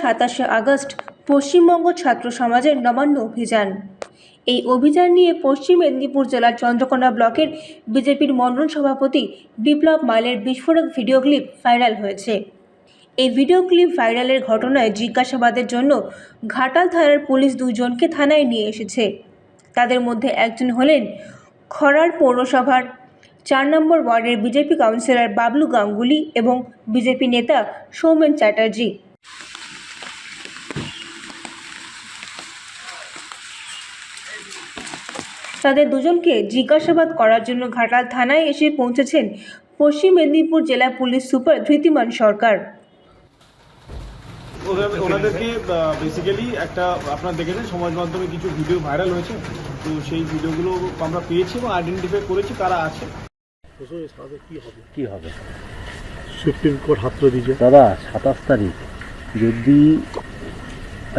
সাতাশে আগস্ট পশ্চিমবঙ্গ ছাত্র সমাজের নবান্ন অভিযান। এই অভিযান নিয়ে পশ্চিম মেদিনীপুর জেলার চন্দ্রকোনা ব্লকের বিজেপির মণ্ডল সভাপতি বিপ্লব মাইলের বিস্ফোরক ভিডিও ক্লিপ ভাইরাল হয়েছে। এই ভিডিও ক্লিপ ভাইরালের ঘটনায় জিজ্ঞাসাবাদের জন্য ঘাটাল থানার পুলিশ দুজনকে থানায় নিয়ে এসেছে। তাদের মধ্যে একজন হলেন খরার পৌরসভার চার নম্বর ওয়ার্ডের বিজেপি কাউন্সিলর বাবলু গাঙ্গুলি এবং বিজেপি নেতা সৌমেন চ্যাটার্জি। তাদের দুজনকে জিজ্ঞাসাবাদ করার জন্য ঘাটাল থানায় এসে পৌঁছেছেন পশ্চিম মেদিনীপুর জেলা পুলিশ সুপার ধৃতিমান সরকার। ওনাদেরকে বেসিক্যালি একটা আপনারা দেখেছেন সমাজ মাধ্যমে কিছু ভিডিও ভাইরাল হয়েছে। তো সেই ভিডিওগুলো আমরা পেয়েছি এবং আইডেন্টিফাই করেছি কারা আছে। কি হবে? সুপ্রিম কোর্ট হাত দিয়েছে। দাদা সাতাশ তারিখ। যদি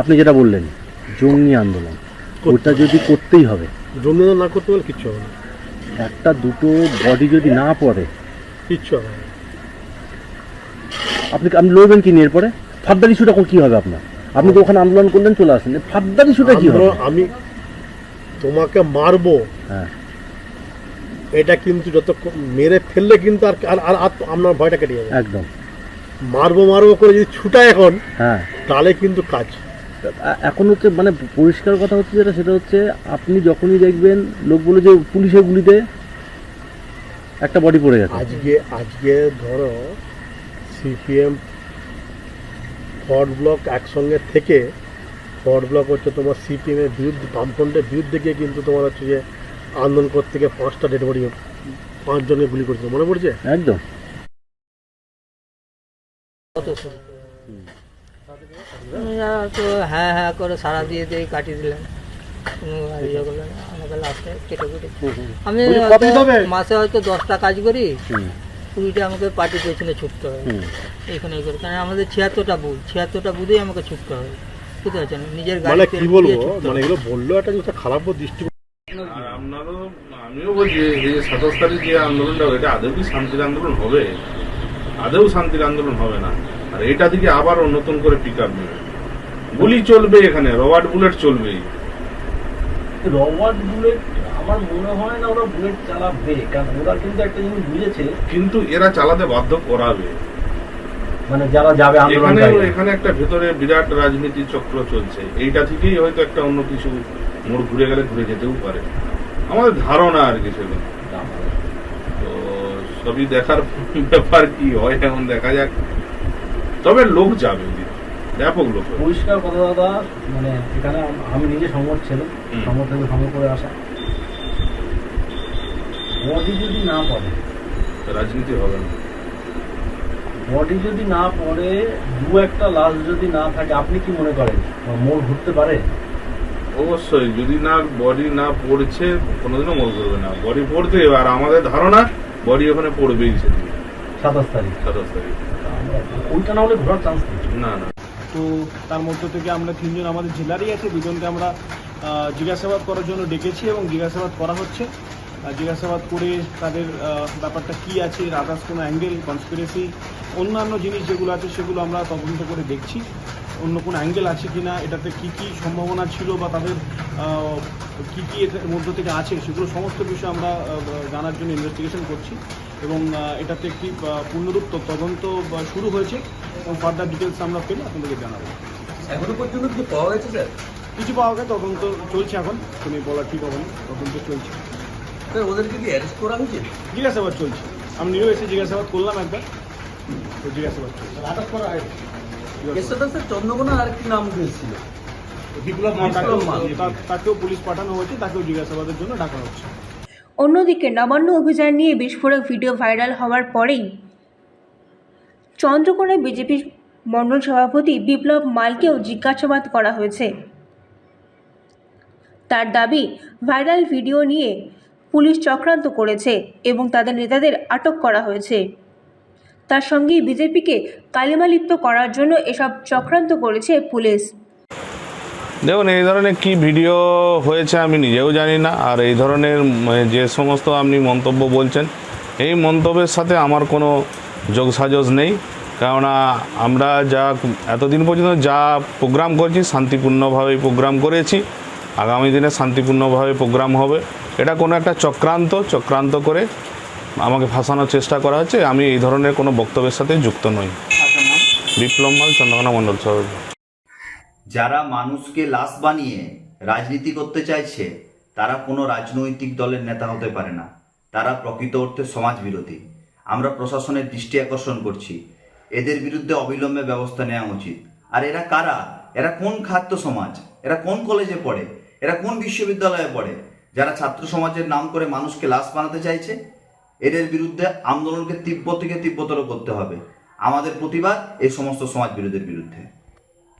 আপনি যেটা বললেন জঙ্গি আন্দোলন। ওটা যদি করতেই হবে। জমিদার না করতে পারলে কিচ্ছু হবে না। একটা দুটো বডি যদি না পড়ে কিচ্ছু হবে না। আপনি আপনি লড়বেন কি নিয়ে এরপরে? ফাদ্দার ইস্যুটা কি হবে আপনার? আপনি তো ওখানে আন্দোলন করলেন চলে আসেন ফাদ্দার ইস্যুটা কি হবে? আমি তোমাকে মারবো। হ্যাঁ। এটা কিন্তু যত মেরে ফেললে কিন্তু আর আর আর আপনার ভয়টা কেটে যাবে। একদম। মারবো মারবো করে যদি ছুটায় এখন হ্যাঁ। তাহলে কিন্তু কাজ। এখন হচ্ছে মানে পরিষ্কার কথা হচ্ছে যেটা সেটা হচ্ছে আপনি যখনই দেখবেন লোক বলে যে পুলিশের গুলিতে একটা বডি পড়ে গেছে। আজকে আজকে ধরো সিপিএম ফরওয়ার্ড ব্লক একসঙ্গে থেকে ফরওয়ার্ড ব্লক হচ্ছে তোমার সিপিএমের বিরুদ্ধে বামফ্রন্টের বিরুদ্ধে গিয়ে কিন্তু তোমার হচ্ছে যে আন্দোলন করতে গিয়ে পাঁচটা ডেড বডি পাঁচজনকে গুলি করেছিল। মনে পড়ছে? একদম। তো হ্যাঁ হ্যাঁ করে সারা দিয়ে দিয়ে কাটিয়ে দিলেন। ইয়ে করলেন না। আমাকে কেটে কেটে। আমি? মাসে হয়তো দশটা কাজ করি কুড়িটা আমাকে পার্টির পেছনে ছুটতে হয়। এইখানে এই করে কারণ আমাদের ছিয়াত্তরটা বুথ ছিয়াত্তরটা বুথেই আমাকে ছুটতে হয়। বুঝতে পারছেন? নিজের মানে গাড়িতে কি বলব? মানে এগুলো বললেও একটা জিনিস খারাপ দৃষ্টি আপনারও আমিও বলছি এই যে সাতাশ তারিখ যে আন্দোলনটা এটা আদৌ কি শান্তির আন্দোলন হবে? আদৌ শান্তির আন্দোলন হবে না? আর এটা থেকে আবার নতুন করে পিক আপ নেবে। গুলি চলবে এখানে রবার্ট বুলেট চলবেই। রবার্ট বুলেট আমার মনে হয় না ওরা বুলেট চালাবে কারণ ওরা কিন্তু একটা জিনিস বুঝেছে। কিন্তু এরা চালাতে বাধ্য করাবে। মানে যারা যাবে এখানে এখানে একটা ভেতরে বিরাট রাজনীতি চক্র চলছে। এইটা থেকেই হয়তো একটা অন্য কিছু মোড় ঘুরে গেলে ঘুরে যেতেও পারে। আমাদের ধারণা আর কি সেগুলো তো সবই দেখার ব্যাপার কি হয় এখন দেখা যাক। তবে লোক যাবে। ব্যাপক লোক পরিষ্কার কথা দাদা মানে এখানে আমি নিজে সংগঠ ছিল। সংগঠ থেকে সংগ্রহ করে আসা। বডি যদি না পড়ে রাজনীতি হবে না। বডি যদি না পড়ে দু একটা লাশ যদি না থাকে আপনি কি মনে করেন? মোড় ঘুরতে পারে? অবশ্যই যদি না বডি না পড়ছে কোনোদিনও মনে করবে না। বডি পড়তে আর আমাদের ধারণা বডি ওখানে পড়বেই সেদিন। সাতাশ তারিখ। সাতাশ তারিখ। ওইটা না হলে ঘোরার চান্স নেই। না না। তো তার মধ্য থেকে আমরা তিনজন আমাদের জেলারই আছে দুজনকে আমরা জিজ্ঞাসাবাদ করার জন্য ডেকেছি এবং জিজ্ঞাসাবাদ করা হচ্ছে। জিজ্ঞাসাবাদ করে তাদের ব্যাপারটা কি আছে আদার্স কোনো অ্যাঙ্গেল কনস্পিরেসি অন্যান্য জিনিস যেগুলো আছে সেগুলো আমরা তদন্ত করে দেখছি। অন্য কোনো অ্যাঙ্গেল আছে কি না এটাতে কি কি সম্ভাবনা ছিল বা তাদের কি কি এর মধ্য থেকে আছে সেগুলো সমস্ত বিষয় আমরা জানার জন্য ইনভেস্টিগেশন করছি। এবং এটাতে একটি পূর্ণরূপ তো- তদন্ত শুরু হয়েছে এবং ফার্দার ডিটেলস আমরা পেলে আপনাদেরকে জানাব। এখনও পর্যন্ত কি পাওয়া গেছে স্যার? কিছু পাওয়া গেছে তদন্ত চলছে এখন। তুমি বলা ঠিক হবে না তদন্ত চলছে। স্যার ওদেরকে কি অ্যারেস্ট করা উচিত জিজ্ঞাসাবাদ চলছে। আমি নিজেও এসে জিজ্ঞাসাবাদ করলাম একবার। তো জিজ্ঞাসাবাদ চলছে। আটক করা এর সাথে স্যার চন্দ্রকোনা আর আরেকটি নাম উঠেছিল বিপ্লব তাকেও পুলিশ পাঠানো হয়েছে তাকেও জিজ্ঞাসাবাদের জন্য ডাকা হচ্ছে। অন্যদিকে নবান্ন অভিযান নিয়ে বিস্ফোরক ভিডিও ভাইরাল হওয়ার পরেই চন্দ্রকোনায় বিজেপির মণ্ডল সভাপতি বিপ্লব মালকেও জিজ্ঞাসাবাদ করা হয়েছে। তার দাবি, ভাইরাল ভিডিও নিয়ে পুলিশ চক্রান্ত করেছে এবং তাদের নেতাদের আটক করা হয়েছে। তার সঙ্গেই বিজেপিকে কালিমালিপ্ত করার জন্য এসব চক্রান্ত করেছে পুলিশ। দেখুন এই ধরনের কি ভিডিও হয়েছে আমি নিজেও জানি না আর এই ধরনের যে সমস্ত আপনি মন্তব্য বলছেন এই মন্তব্যের সাথে আমার কোনো যোগসাজস নেই। কেননা আমরা যা এতদিন পর্যন্ত যা প্রোগ্রাম করেছি শান্তিপূর্ণভাবে প্রোগ্রাম করেছি আগামী দিনে শান্তিপূর্ণভাবে প্রোগ্রাম হবে। এটা কোনো একটা চক্রান্ত চক্রান্ত করে আমাকে ফাঁসানোর চেষ্টা করা হচ্ছে। আমি এই ধরনের কোনো বক্তব্যের সাথে যুক্ত নই। বিপ্লব মাল চন্দ্রকোনা মণ্ডল সভাপতি। যারা মানুষকে লাশ বানিয়ে রাজনীতি করতে চাইছে, তারা কোনো রাজনৈতিক দলের নেতা হতে পারে না। তারা প্রকৃত অর্থে সমাজ বিরোধী আমরা প্রশাসনের দৃষ্টি আকর্ষণ করছি। এদের বিরুদ্ধে অবিলম্বে ব্যবস্থা নেওয়া উচিত। আর এরা কারা? এরা কোন খাদ্য সমাজ? এরা কোন কলেজে পড়ে? এরা কোন বিশ্ববিদ্যালয়ে পড়ে? যারা ছাত্র সমাজের নাম করে মানুষকে লাশ বানাতে চাইছে, এদের বিরুদ্ধে আন্দোলনকে তীব্র থেকে তীব্রতর করতে হবে। আমাদের প্রতিবাদ এই সমস্ত সমাজ বিরোধীর বিরুদ্ধে।